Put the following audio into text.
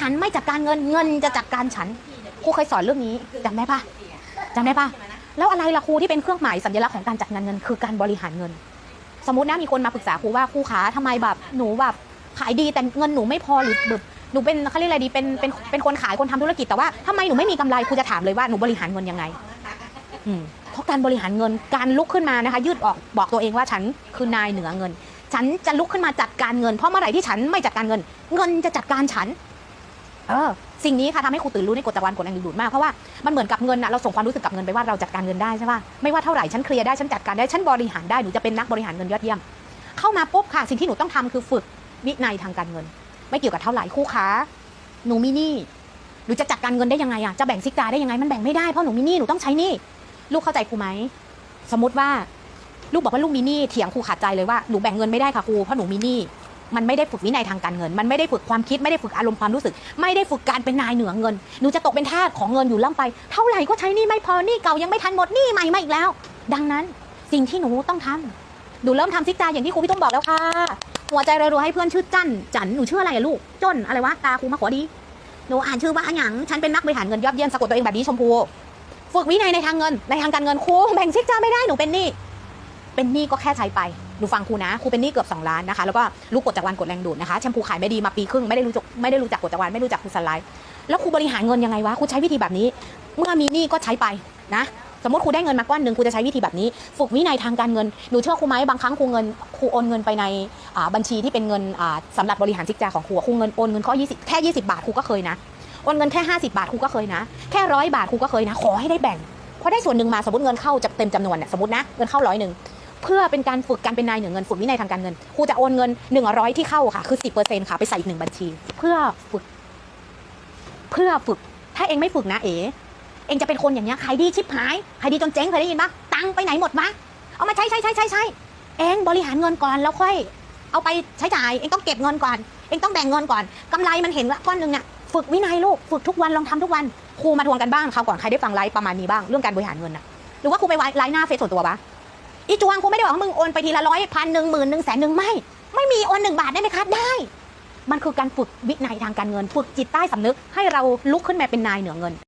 ฉันไม่จัดการเงินเงินจะจัดการฉันครูเคยสอนเรื่องนี้จำได้ปะจำได้ปะแล้วอะไรล่ะครูที่เป็นเครื่องหมายสัญลักษณ์ของการจัดการเงิน คือการบริหารเงิน สมมตินะมีคนมาปรึกษาครูว่าครูขาทำไมแบบหนูแบบขายดีแต่เงินหนูไม่พอหรือแบบหนูเป็นเขาเรียกอะไรดีเป็นเป็นเป็นคนขายคนทำธุรกิจแต่ว่าทำไมหนูไม่มีกำไรครูจะถามเลยว่าหนูบริหารเงินยังไงอืมเพราะการบริหารเงินการลุกขึ้นมานะคะยืดออกบอกตัวเองว่าฉันคือนายเหนือเงิน ฉันจะลุกขึ้นมาจัดการเงิน เพราะเมื่อไหร่ที่ฉันไม่จัดการเงิน เงินจะจัดการฉัน เออสิ่งนี้ค่ะทำให้ครูตื่นรู้ในกฎจักรวาลกฎแรงดึงดูดมากเพราะว่ามันเหมือนกับเงินอะเราส่งความรู้สึกกับเงินไปว่าเราจัดการเงินได้ใช่ป่ะไม่ว่าเท่าไหร่ฉันเคลียร์ได้ฉันจัดการได้ฉันบริหารได้หนูจะเป็นนักบริหารเงินยอดเยี่ยม เข้ามาปุ๊บค่ะ สิ่งที่หนูต้องทำคือฝึกวินัยทางการเงิน ไม่เกี่ยวกับเท่าไหร่คู่ค้าหนูมีหนี้หนูจะจัดการเงินได้ยังไงอะจะแบ่งซิกาได้ยังไงมันแบ่งไม่ได้เพราะหนูมีหนี้หนูต้องใช้หนี้ลูกเข้าใจครูไหมสมมติว่าลูกบอกว่าลูกมีหนี้เถียงครูขาดใจเลยว่าหนูแบ่งเงินไม่ได้ค่ะครูเพราะหนูมีหนี้ มันไม่ได้ฝึกวินัยทางการเงิน มันไม่ได้ฝึกความคิดไม่ได้ฝึกอารมณ์ความรู้สึก ไม่ได้ฝึกการเป็นนายเหนือเงินหนูจะตกเป็นทาสของเงินอยู่ล่ำไป เท่าไหร่ก็ใช้นี้ไม่พอนี้เก่ายังไม่ทันหมดนี้ใหม่มาอีกแล้ว ดังนั้นสิ่งที่หนูต้องทำหนูเริ่มทำซิกจาอย่างที่ครูพี่ต้มบอกแล้วค่ะ หัวใจรัวๆให้เพื่อนชื่อจันจันหนูชื่ออะไรอะลูกจนอะไรวะตาครูมาขอดีหนูอ่านชื่อว่าอันหยังฉันเป็นนักบริหารเงินยอดเยี่ยมสะกดตัวเองแบบนี้ชมพูฝึกวินัยในทางเงินในทางการเงินครูแบ่งซิกจาไม่ได้หนูเป็นหนี้เป็นหนี้ก็แค่ใช้ไป หนูฟังครูนะครูเป็นหนี้เกือบ2ล้านนะคะแล้วก็รู้กฎจักรวาลกฎแรงดูดนะคะแชมพูขายไม่ดีมาปีครึ่งไม่ได้รู้จักไม่ได้รู้จักกฎจักรวาลไม่รู้จักครูสไลด์แล้วครูบริหารเงินยังไงวะครูใช้วิธีแบบนี้ เมื่อมีหนี้ก็ใช้ไปนะสมมติครูได้เงินมาก้อนหนึ่งครูจะใช้วิธีแบบนี้ ฝึกวินัยทางการเงินหนูเชื่อครูไหมบางครั้งครูเงินครูโอนเงินไปในบัญชีที่เป็นเงินอ่าสำหรับบริหารซิกจาของครูครูเงินโอนเงินข้อ20แค่20 บาทครูก็เคยนะโอนเงินแค่ 50 บาทครูก็เคยนะ แค่ร้อยบาทครูก็เคยนะ ขอให้ได้แบ่งพอได้ส่วนหนึ่งมาสมมติเงินเข้าจะเต็มจำนวนเนี่ยสมมตินะเงินเข้าร้อยหนึ่ง เพื่อเป็นการฝึกการเป็นนายเหนือเงินฝึกวินัยทางการเงินครูจะโอนเงิน 100 ที่เข้าค่ะ คือ 10%ค่ะไปใส่อีกหนึ่งบัญชี เพื่อฝึก เพื่อฝึก ถ้าเองไม่ฝึกนะเอ๋เองจะเป็นคนอย่างเงี้ยขายดีชิบหายขายดีจนเจ๊งเคยได้ยินปะตังค์ไปไหนหมดมะเอามาใช้ใช้ใช้ใช้ใช้เองบริหารเงินก่อนแล้วค่อย เอาไปใช้จ่ายเองต้องเก็บเงินก่อนเองต้องแบ่งเงินก่อนกำไรมันเห็นว่าก้อนหนึ่งเนี่ยฝึกวินัยลูกฝึกทุกวันลองทำทุกวันครูมาทวงกันบ้างคราวก่อนใครได้ฟังไลฟ์ประมาณนี้บ้างเรื่องการบริหารเงินนะหรือว่าครูไปไลฟ์หน้าเฟซส่วนตัวปะ อีจวงคงไม่ได้บอกว่ามึงโอนไปทีละร้อยพันหนึ่งหมื่นหนึ่งแสนหนึ่งไม่ ไม่มีโอนหนึ่งบาทได้ไหมคะได้ มันคือการฝึกวินัยทางการเงิน ฝึกจิตใต้สำนึกให้เราลุกขึ้นมาเป็นนายเหนือเงิน